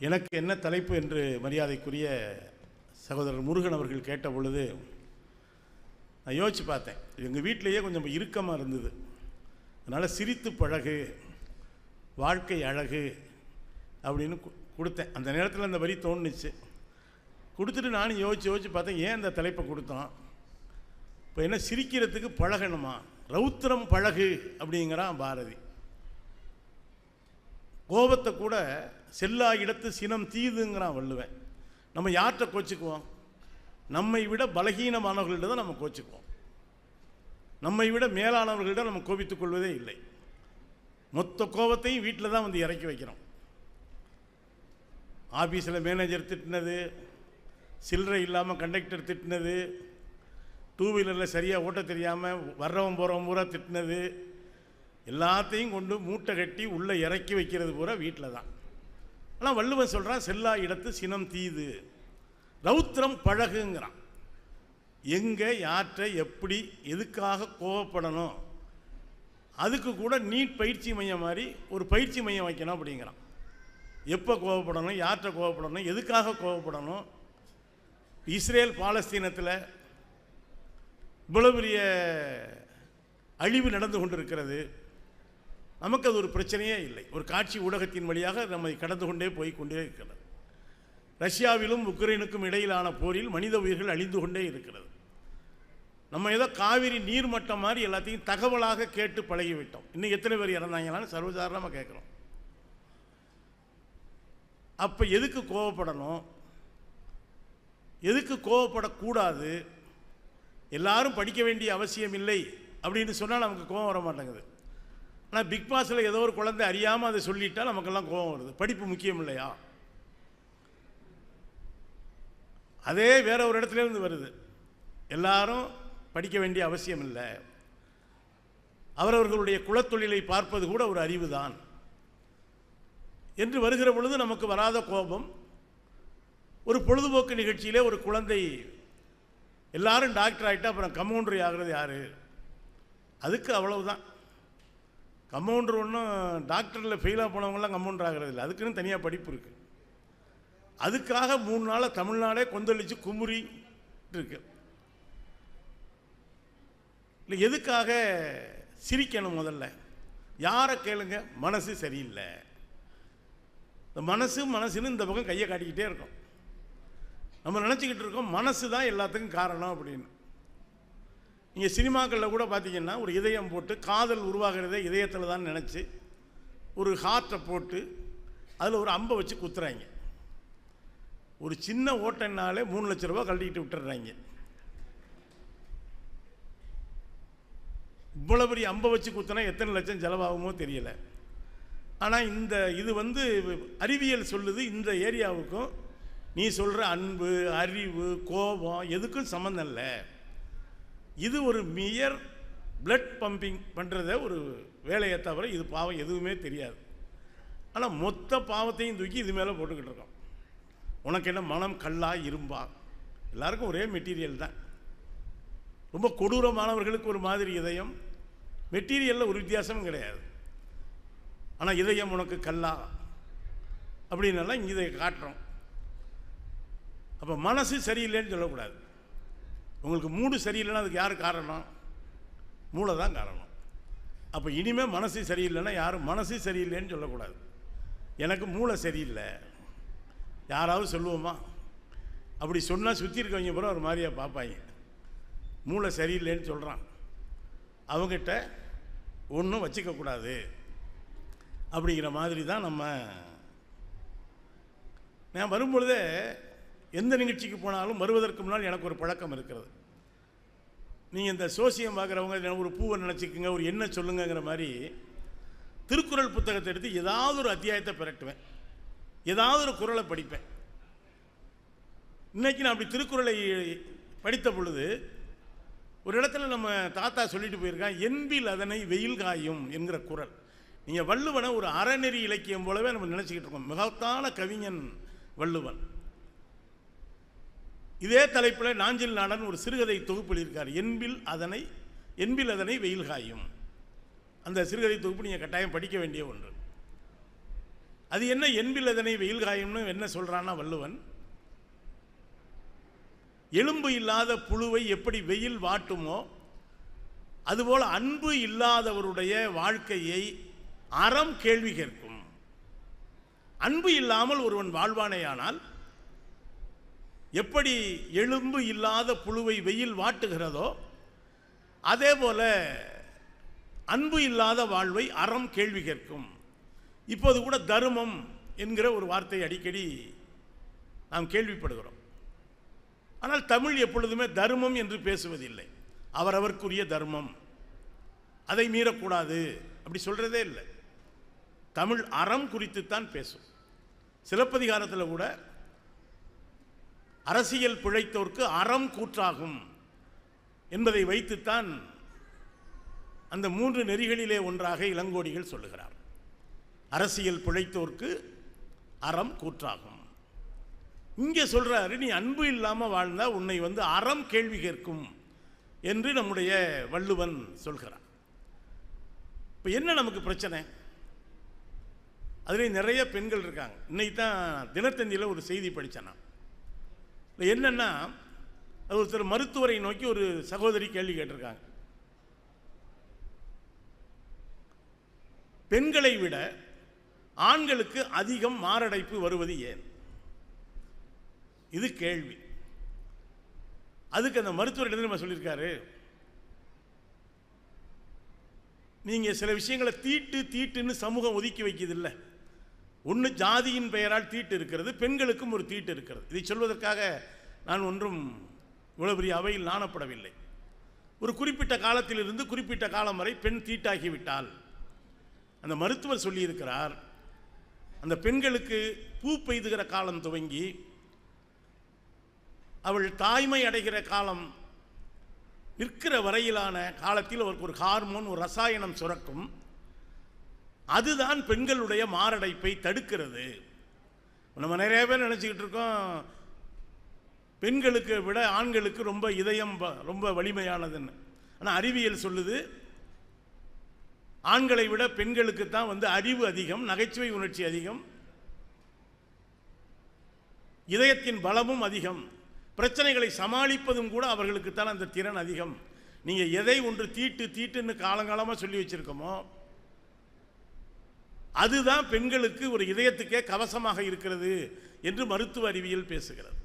எனக்கு என்ன தலைப்பு என்று மரியாதைக்குரிய சகோதரர் முருகன் அவர்கள் கேட்ட பொழுது நான் யோசித்து பார்த்தேன். எங்கள் வீட்டிலேயே கொஞ்சம் இறுக்கமாக இருந்தது. அதனால் சிரித்து பழகு வாழ்க்கை அழகு அப்படின்னு கொடுத்தேன். அந்த நேரத்தில் அந்த வரி தோணுச்சு. கொடுத்துட்டு நானும் யோசிச்சு யோசிச்சு பார்த்தேன் ஏன் அந்த தலைப்பை கொடுத்தோம்? இப்போ என்ன சிரிக்கிறதுக்கு பழகணுமா? ரௌத்திரம் பழகு அப்படிங்கிறான் பாரதி. கோபத்தை கூட செல்லா இடத்து சினம் தீதுங்கிறான் வள்ளுவன். நம்ம யார்கிட்ட கோச்சிக்குவோம்? நம்மை விட பலகீனமானவர்கள்ட்ட தான் நம்ம கோச்சிக்குவோம். நம்மை விட மேலானவர்களிடம் நம்ம கோபித்துக் கொள்வதே இல்லை. மொத்த கோபத்தையும் வீட்டில் தான் வந்து இறக்கி வைக்கிறோம். ஆஃபீஸில் மேனேஜர் திட்டினது சில்லறை இல்லாமல் கண்டக்டர் திட்டினது டூ வீலரில் சரியாக ஓட்ட தெரியாமல் வர்றவன் போகிறவன் பூரா திட்டினது எல்லாத்தையும் கொண்டு மூட்டை கட்டி உள்ளே இறக்கி வைக்கிறது பூரா வீட்டில் தான். ஆனால் வள்ளுவன் சொல்கிறான் செல்லா இடத்து சினம் தீது. ரௌத்திரம் பழகுங்கிறான். எங்கே யாற்றை எப்படி எதுக்காக கோவப்படணும்? அதுக்கு கூட நீட் பயிற்சி மையம் மாதிரி ஒரு பயிற்சி மையம் வைக்கணும் அப்படிங்கிறான். எப்போ கோவப்படணும் யார்கிட்ட கோவப்படணும் எதுக்காக கோவப்படணும்? இஸ்ரேல் பாலஸ்தீனத்தில் இவ்வளவு பெரிய அழிவு நடந்து கொண்டிருக்கிறது. நமக்கு அது ஒரு பிரச்சனையே இல்லை. ஒரு காட்சி ஊடகத்தின் வழியாக நம்மை கடந்து கொண்டே போய் கொண்டே இருக்கிறது. ரஷ்யாவிலும் உக்ரைனுக்கும் இடையிலான போரில் மனித உயிர்கள் அழிந்து கொண்டே இருக்கிறது. நம்ம ஏதோ காவிரி நீர்மட்டம் மாதிரி எல்லாத்தையும் தகவலாக கேட்டு பழகிவிட்டோம். இன்னும் எத்தனை பேர் இறந்தாங்களான்னு சர்வசாதாரணமாக கேட்குறோம். அப்போ எதுக்கு கோவப்படணும்? எதுக்கு கோவப்படக்கூடாது? எல்லாரும் படிக்க வேண்டிய அவசியம் இல்லை. அப்படின்னு சொன்னால் நமக்கு கோவம் வர மாட்டேங்குது ஆனால் பிக் பாஸில் ஏதோ ஒரு குழந்தை அறியாமல் அதை சொல்லிட்டால் நமக்கெல்லாம் கோபம் வருது. படிப்பு முக்கியம் இல்லையா? அதே வேற ஒரு இடத்துல இருந்து வருது. எல்லாரும் படிக்க வேண்டிய அவசியம் இல்லை. அவரவர்களுடைய குலத்தொழிலை பார்ப்பது கூட ஒரு அறிவு தான் என்று வருகிற பொழுது நமக்கு வராத கோபம். ஒரு பொழுதுபோக்கு நிகழ்ச்சியிலே ஒரு குழந்தை எல்லாரும் டாக்டர் ஆகிட்டா அப்புறம் கம்பவுண்டர் ஆகிறது யார்? அதுக்கு அவ்வளவுதான். கம்பவுண்டர் ஒன்றும் டாக்டரில் ஃபெயிலாக போனவங்களாம் கம்பவுண்டர் ஆகிறதில்ல அதுக்குன்னு தனியாக படிப்பு இருக்குது அதுக்காக மூணு நாளாக தமிழ்நாடே கொந்தளித்து குமுறி இருக்கு. இல்லை எதுக்காக சிரிக்கணும் முதல்ல? யாரை கேளுங்க? மனசு சரியில்லை. இந்த மனசு மனசுன்னு இந்த பக்கம் கையை காட்டிக்கிட்டே இருக்கும். நம்ம நினச்சிக்கிட்டு இருக்கோம் மனசு தான் எல்லாத்துக்கும் காரணம் அப்படின்னு. நீங்கள் சினிமாக்களில் கூட பார்த்தீங்கன்னா ஒரு இதயம் போட்டு காதல் உருவாகிறதே இதயத்தில் தான் நினச்சி ஒரு ஹார்ட்டை போட்டு அதில் ஒரு அம்பை வச்சு குத்துறாங்க. ஒரு சின்ன ஓட்டைனாலே மூணு லட்ச ரூபா கழட்டிக்கிட்டு விட்டுறாங்க. இவ்வளோ பெரிய அம்பை வச்சு குத்தினா எத்தனை லட்சம் செலவாகுமோ தெரியல. ஆனால் இந்த இது வந்து அறிவியல் சொல்லுது இந்த ஏரியாவுக்கும் நீ சொல்கிற அன்பு அறிவு கோபம் எதுக்கும் சம்மந்தம் இல்லை. இது ஒரு மியர் பிளட் பம்பிங் பண்ணுறத ஒரு வேலையை தவிர இது பாவம் எதுவுமே தெரியாது. ஆனால் மொத்த பாவத்தையும் தூக்கி இது மேலே போட்டுக்கிட்டு இருக்கோம். உனக்கு என்ன மனம் கல்லா இரும்பா? எல்லாருக்கும் ஒரே மெட்டீரியல் தான். ரொம்ப கொடூரமானவர்களுக்கு ஒரு மாதிரி இதயம். மெட்டீரியலில் ஒரு வித்தியாசமும் கிடையாது. ஆனால் இதயம் உனக்கு கல்லா அப்படின்னெல்லாம் இங்கே இதை காட்டுறோம். அப்போ மனசு சரியில்லைன்னு சொல்லக்கூடாது. உங்களுக்கு மூடு சரியில்லைன்னா அதுக்கு யார் காரணம்? மூளை தான் காரணம். அப்போ இனிமேல் மனசு சரியில்லைன்னா யாரும் மனசு சரியில்லைன்னு சொல்லக்கூடாது. எனக்கு மூளை சரியில்லை. யாராவது சொல்லுவோமா? அப்படி சொன்னால் சுற்றி இருக்கவங்க பூரா ஒரு மாதிரியா பார்ப்பாங்க. மூளை சரியில்லைன்னு சொல்கிறான் அவங்ககிட்ட ஒன்றும் வச்சுக்கக்கூடாது. அப்படிங்கிற மாதிரி தான் நம்ம நான் வரும்பொழுதே எந்த நிகழ்ச்சிக்கு போனாலும் வருவதற்கு முன்னால் எனக்கு ஒரு பழக்கம் இருக்கிறது. நீங்கள் இந்த சோசியம் பார்க்குறவங்க ஒரு பூவை நினச்சிக்கோங்க ஒரு என்ன சொல்லுங்கங்கிற மாதிரி திருக்குறள் புத்தகத்தை எடுத்து ஏதாவது ஒரு அத்தியாயத்தை பிறட்டுவேன் ஏதாவது ஒரு குறளை படிப்பேன். இன்னைக்கு நான் அப்படி திருக்குறளை படித்த பொழுது ஒரு இடத்துல நம்ம தாத்தா சொல்லிட்டு போயிருக்கான் என்பில் அதனை வெயில் காயும் என்கிற குறள். நீங்கள் வள்ளுவனை ஒரு அறநெறி இலக்கியம் போலவே நம்ம நினச்சிக்கிட்டு இருக்கோம். மிகத்தான கவிஞன் வள்ளுவன். இதே தலைப்பில் நாஞ்சில் நாடன் ஒரு சிறுகதை தொகுப்பில் இருக்கார். என்பில் அதனை என்பில் அதனை வெயில் காயும். அந்த சிறுகதை தொகுப்பு நீங்கள் கட்டாயம் படிக்க வேண்டிய ஒன்று. அது என்ன என்பிலதனை வெயில் காயும்னு என்ன சொல்கிறான்னா வள்ளுவன்? எலும்பு இல்லாத புழுவை எப்படி வெயில் வாட்டுமோ அதுபோல் அன்பு இல்லாதவருடைய வாழ்க்கையை அறம் கேள்வி கேட்கும். அன்பு இல்லாமல் ஒருவன் வாழ்வானேயானால் எப்படி எலும்பு இல்லாத புழுவை வெயில் வாட்டுகிறதோ அதே போல அன்பு இல்லாத வாழ்வை அறம் கேள்வி கேட்கும். இப்போது கூட தருமம் என்கிற ஒரு வார்த்தை அடிக்கடி நாம் கேள்விப்படுகிறோம். ஆனால் தமிழ் எப்பொழுதுமே தர்மம் என்று பேசுவதில்லை. அவரவர்க்குரிய தர்மம். அதை மீறக்கூடாது அப்படி சொல்கிறதே இல்லை. தமிழ் அறம் குறித்து தான் பேசும். சிலப்பதிகாரத்தில் கூட அரசியல் பிழைத்தோர்க்கு அறம் கூற்றாகும் என்பதை வைத்துத்தான் அந்த மூன்று நெறிகளிலே ஒன்றாக இளங்கோடிகள் சொல்லுகிறார். அரசியல் பிழைத்தோர்க்கு அறம் கூற்றாகும். இங்கே சொல்கிறாரு நீ அன்பு இல்லாமல் வாழ்ந்தால் உன்னை வந்து அறம் கேள்வி கேட்கும் என்று நம்முடைய வள்ளுவன் சொல்கிறான் இப்போ என்ன நமக்கு பிரச்சனை? அதிலே நிறைய பெண்கள் இருக்காங்க. இன்னைக்கு தான் தினத்தந்தியில் ஒரு செய்தி படித்தேன் நான் இப்போ என்னென்னா அது ஒருத்தர் மருத்துவரை நோக்கி ஒரு சகோதரி கேள்வி கேட்டிருக்காங்க. பெண்களை விட ஆண்களுக்கு அதிகம் மாரடைப்பு வருவது ஏன்? இது கேள்வி. அதுக்கு அந்த மருத்துவர் என்ன சொல்லியிருக்காரு? நீங்கள் சில விஷயங்களை தீட்டு தீட்டுன்னு சமூகம் ஒதுக்கி வைக்குதில்ல ஒன்று ஜாதியின் பெயரால் தீட்டு இருக்கிறது பெண்களுக்கும் ஒரு தீட்டு இருக்கிறது. இதை சொல்வதற்காக நான் ஒன்றும் இவ்வளோ பெரிய அவையில் நாணப்படவில்லை. ஒரு குறிப்பிட்ட காலத்திலிருந்து குறிப்பிட்ட காலம் வரை பெண் தீட்டாகிவிட்டால் அந்த மருத்துவர் சொல்லியிருக்கிறார் அந்த பெண்களுக்கு பூ பெய்துகிற காலம் துவங்கி அவள் தாய்மை அடைகிற காலம் நிற்கிற வரையிலான காலத்தில் அவருக்கு ஒரு ஹார்மோன் ஒரு ரசாயனம் சுரக்கும். அதுதான் பெண்களுடைய மாரடைப்பை தடுக்கிறது. நம்ம நிறைய பேர் நினச்சிக்கிட்டு இருக்கோம் பெண்களுக்கு விட ஆண்களுக்கு ரொம்ப இதயம் ரொம்ப வலிமையானதுன்னு. ஆனால் அறிவியல் சொல்லுது ஆண்களை விட பெண்களுக்கு தான் வந்து அறிவு அதிகம் நகைச்சுவை உணர்ச்சி அதிகம் இதயத்தின் பலமும் அதிகம் பிரச்சனைகளை சமாளிப்பதும் கூட அவர்களுக்கு தான் அந்த திறன் அதிகம். நீங்கள் எதை ஒன்று தீட்டு தீட்டுன்னு காலங்காலமாக சொல்லி வச்சிருக்கோமோ அதுதான் பெண்களுக்கு ஒரு இதயத்துக்கே கவசமாக இருக்கிறது என்று மருத்துவ அறிவியல் பேசுகிறது.